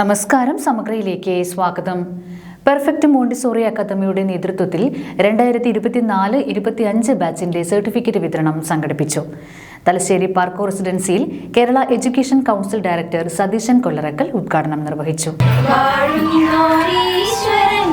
നമസ്കാരം സമഗ്രയിലേക്ക് സ്വാഗതം. Perfect Montessori അക്കാദമിയുടെ നേതൃത്വത്തിൽ രണ്ടായിരത്തി ഇരുപത്തിനാല് ഇരുപത്തിയഞ്ച് ബാച്ചിന്റെ സർട്ടിഫിക്കറ്റ് വിതരണം സംഘടിപ്പിച്ചു. തലശ്ശേരി പാർക്കോ റെസിഡൻസിയിൽ Kerala education council director Satheesan Kollarakkal ഉദ്ഘാടനം നിർവഹിച്ചു. വാഴുന്നോരീശ്വരൻ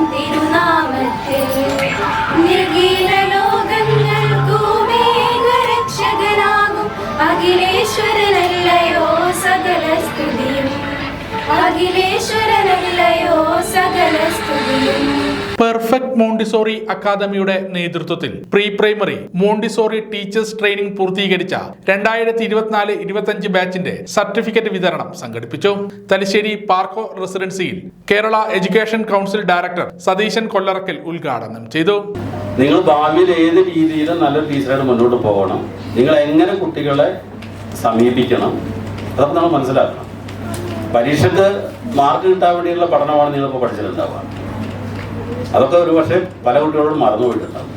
പെർഫെക്റ്റ് മോണ്ടിസോറി അക്കാദമിയുടെ നേതൃത്വത്തിൽ pre primary Montessori teachers training പൂർത്തീകരിച്ച രണ്ടായിരത്തി ഇരുപത്തിനാല് ഇരുപത്തഞ്ച് ബാച്ചിന്റെ സർട്ടിഫിക്കറ്റ് വിതരണം സംഘടിപ്പിച്ചു. തലശ്ശേരി പാർക്കോ റെസിഡൻസിയിൽ Kerala education council director Satheesan Kollarakkal ഉദ്ഘാടനം ചെയ്തു. നിങ്ങൾ ഭാവിയിൽ ഏത് രീതിയിലും നല്ല ടീച്ചറായിട്ട് മുന്നോട്ട് പോകണം. നിങ്ങൾ എങ്ങനെ കുട്ടികളെ സമീപിക്കണം? അതൊക്കെ നമ്മൾ മനസ്സിലാക്കണം. പരീക്ഷയ്ക്ക് മാർക്ക് കിട്ടാൻ വേണ്ടിയുള്ള പഠനമാണ് നിങ്ങളിപ്പോൾ പഠിച്ചിട്ടുണ്ടാവുക. അതൊക്കെ ഒരു പക്ഷേ പല കുട്ടികളോടും മറന്നുപോയിട്ടുണ്ടാവും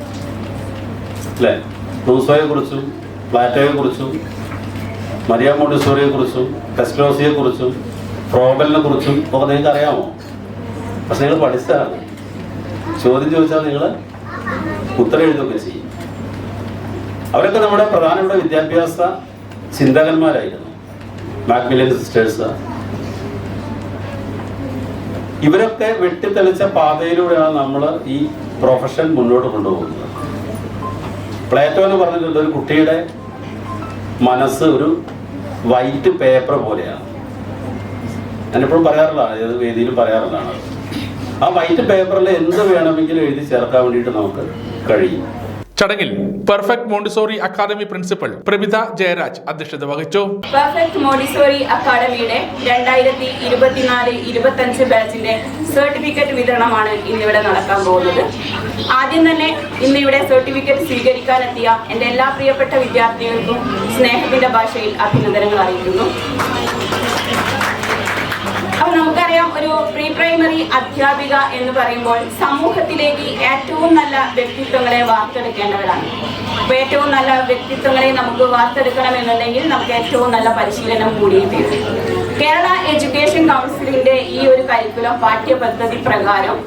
അല്ലേ? റൂസോയെ കുറിച്ചും പ്ലാറ്റോയെ കുറിച്ചും മരിയ മോണ്ടിസോറിയെ കുറിച്ചും കസ്റ്റോസിയെ കുറിച്ചും ഫ്രോബലിനെ കുറിച്ചും ഒക്കെ നിങ്ങൾക്ക് അറിയാമോ? പക്ഷെ നിങ്ങൾ പഠിച്ചതാണ്. ചോദ്യം ചോദിച്ചാൽ നിങ്ങൾ ഉത്തരം എഴുതുകയൊക്കെ ചെയ്യും. അവരൊക്കെ നമ്മുടെ പ്രധാനപ്പെട്ട വിദ്യാഭ്യാസ ചിന്തകന്മാരായിരുന്നു. മാക്മിലിയൻ സിസ്റ്റേഴ്സ് ഇവരൊക്കെ വെട്ടിത്തെളിച്ച പാതയിലൂടെയാണ് നമ്മൾ ഈ പ്രൊഫഷൻ മുന്നോട്ട് കൊണ്ടുപോകുന്നത്. പ്ലേറ്റോ എന്ന് പറഞ്ഞിട്ടുണ്ട് ഒരു കുട്ടിയുടെ മനസ്സ് ഒരു വൈറ്റ് പേപ്പർ പോലെയാണ്. ഞാനിപ്പോഴും പറയാറുള്ളതാണ് ഏത് വേദിയിലും പറയാറുള്ളതാണ്. ആ വൈറ്റ് പേപ്പറിൽ എന്ത് വേണമെങ്കിലും എഴുതി ചേർക്കാൻ വേണ്ടിയിട്ട് നമുക്ക് കഴിയും. ചടങ്ങിൽ perfect Montessori academy principal Prabhitha Jayaraj അധ്യക്ഷത വഹിച്ചു. പെർഫെക്റ്റ് മോണ്ടിസോറി അക്കാദമിയുടെ രണ്ടായിരത്തി ഇരുപത്തിനാല് ഇരുപത്തഞ്ച് ബാച്ചിന്റെ സർട്ടിഫിക്കറ്റ് വിതരണമാണ് ഇന്നിവിടെ നടക്കാൻ പോകുന്നത്. ആദ്യം തന്നെ ഇന്ന് ഇവിടെ സർട്ടിഫിക്കറ്റ് സ്വീകരിക്കാനെത്തിയ എന്റെ എല്ലാ പ്രിയപ്പെട്ട വിദ്യാർത്ഥികൾക്കും സ്നേഹത്തിന്റെ ഭാഷയിൽ അഭിനന്ദനങ്ങൾ അറിയിക്കുന്നു. നമുക്കറിയാം ഒരു പ്രീ പ്രൈമറി അധ്യാപിക എന്ന് പറയുമ്പോൾ സമൂഹത്തിലേക്ക് ഏറ്റവും നല്ല വ്യക്തിത്വങ്ങളെ വാർത്തെടുക്കേണ്ടവരാണ്. അപ്പൊ ഏറ്റവും നല്ല വ്യക്തിത്വങ്ങളെ നമുക്ക് വാർത്തെടുക്കണമെന്നുണ്ടെങ്കിൽ നമുക്ക് ഏറ്റവും നല്ല പരിശീലനം തീരും കേരള എഡ്യൂക്കേഷൻ കൗൺസിലിന്റെ ഈ ഒരു കരിക്കുലം പാഠ്യപദ്ധതി പ്രകാരം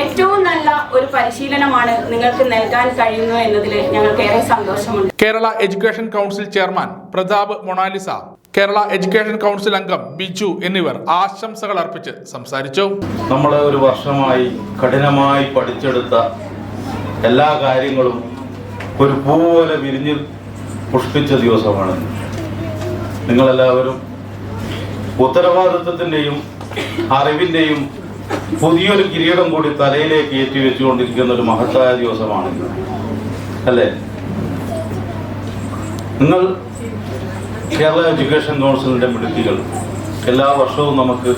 ഏറ്റവും നല്ല ഒരു പരിശീലനമാണ് നിങ്ങൾക്ക് നൽകാൻ കഴിയുന്നു എന്നതിൽ ഞങ്ങൾക്ക് ഏറെ സന്തോഷമുണ്ട്. Kerala education council chairman Prathap Monalisa Kerala education council അംഗം ബിജു എന്നിവർ ആശംസകൾ അർപ്പിച്ച് സംസാരിച്ചു. നമ്മൾ ഒരു വർഷമായി കഠിനമായി പഠിച്ചെടുത്ത എല്ലാ കാര്യങ്ങളും ഒരു പൂ പോലെ വിരിഞ്ഞ് പുഷ്പിച്ച ദിവസമാണ് നിങ്ങളെല്ലാവരും ഉത്തരവാദിത്വത്തിന്റെയും അറിവിന്റെയും പുതിയൊരു കിരീടം കൂടി തലയിലേക്ക് ഏറ്റി വെച്ചുകൊണ്ടിരിക്കുന്ന ഒരു മഹത്തായ ദിവസമാണ് അല്ലേ? നിങ്ങൾ കേരള എഡ്യൂക്കേഷൻ കൗൺസിലിന്റെ മിടുക്കികൾ. എല്ലാ വർഷവും നമുക്ക്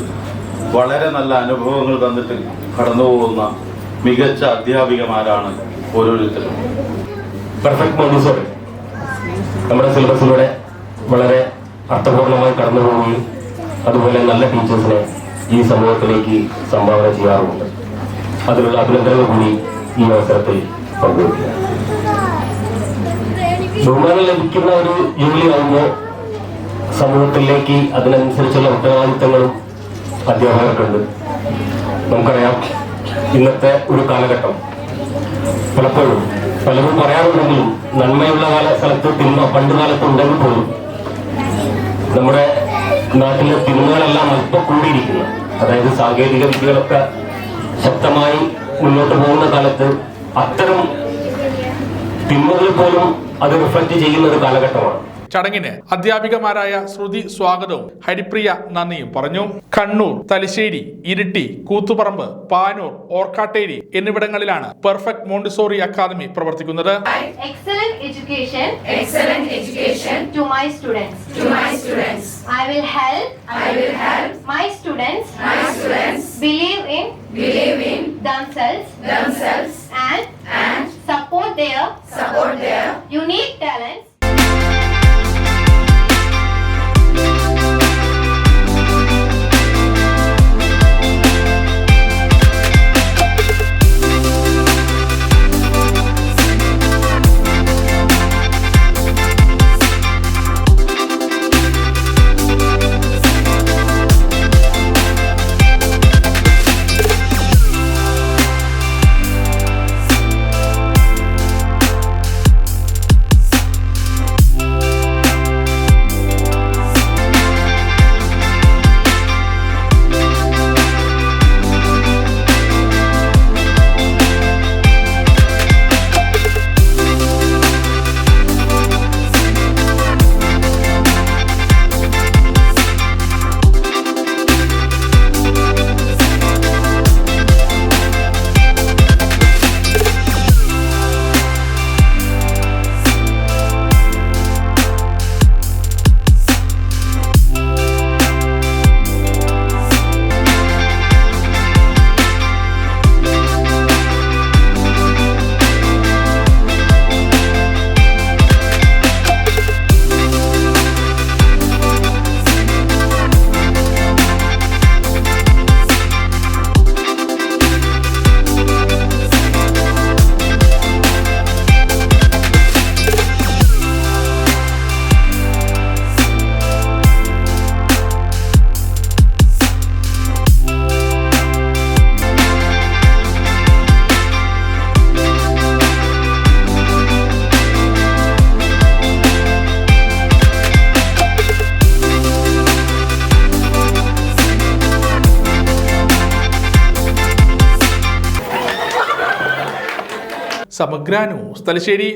വളരെ നല്ല അനുഭവങ്ങൾ തന്നിട്ട് കടന്നു പോകുന്ന മികച്ച അധ്യാപികമാരാണ് ഓരോരുത്തരും. പെർഫെക്റ്റ് മോണ്ടിസോറി നമ്മുടെ സിലബസിലൂടെ വളരെ അർത്ഥപൂർണമായി കടന്നു പോവുകയും അതുപോലെ നല്ല ടീച്ചേഴ്സിനെ ഈ സമൂഹത്തിലേക്ക് സംഭാവന ചെയ്യാറുമുണ്ട്. അതിനുള്ള അഭിനന്ദനങ്ങൾ കൂടി ഈ അവസരത്തിൽ പങ്കുവയ്ക്കുക. ബഹുമാനം ലഭിക്കുന്ന ഒരു ജോലിയാകുമ്പോൾ സമൂഹത്തിലേക്ക് അതിനനുസരിച്ചുള്ള ഉത്തരവാദിത്തങ്ങളും അധ്യാപകർക്കുണ്ട് നമുക്കറിയാം ഇന്നത്തെ ഒരു കാലഘട്ടം പലപ്പോഴും പലരും പറയാറുണ്ടെങ്കിലും നന്മയുള്ള കാല സ്ഥലത്ത് തിന്മ പണ്ട് കാലത്ത് ഉണ്ടെങ്കിൽ പോലും നമ്മുടെ നാട്ടിലെ തിന്മകളെല്ലാം അല്പം കൂടിയിരിക്കുന്നു. അതായത് സാങ്കേതിക വിദ്യകളൊക്കെ ശക്തമായി മുന്നോട്ട് പോകുന്ന കാലത്ത് അത്തരം തിന്മകൾ പോലും അത് റിഫ്ലക്ട് ചെയ്യുന്ന ഒരു കാലഘട്ടമാണ്. ചടങ്ങിന് അധ്യാപികമാരായ ശ്രുതി സ്വാഗതവും ഹരിപ്രിയ നന്ദിയും പറഞ്ഞു കണ്ണൂർ തലശ്ശേരി ഇരിട്ടി കൂത്തുപറമ്പ് പാനൂർ ഓർക്കാട്ടേരി എന്നിവിടങ്ങളിലാണ് പെർഫെക്റ്റ് മോണ്ടിസോറി അക്കാദമി പ്രവർത്തിക്കുന്നത് excellent education excellent education to my students. to my students I will help I will help my students my students believe in believe in themselves themselves and and support their support their unique talents. Samagra news Thalassery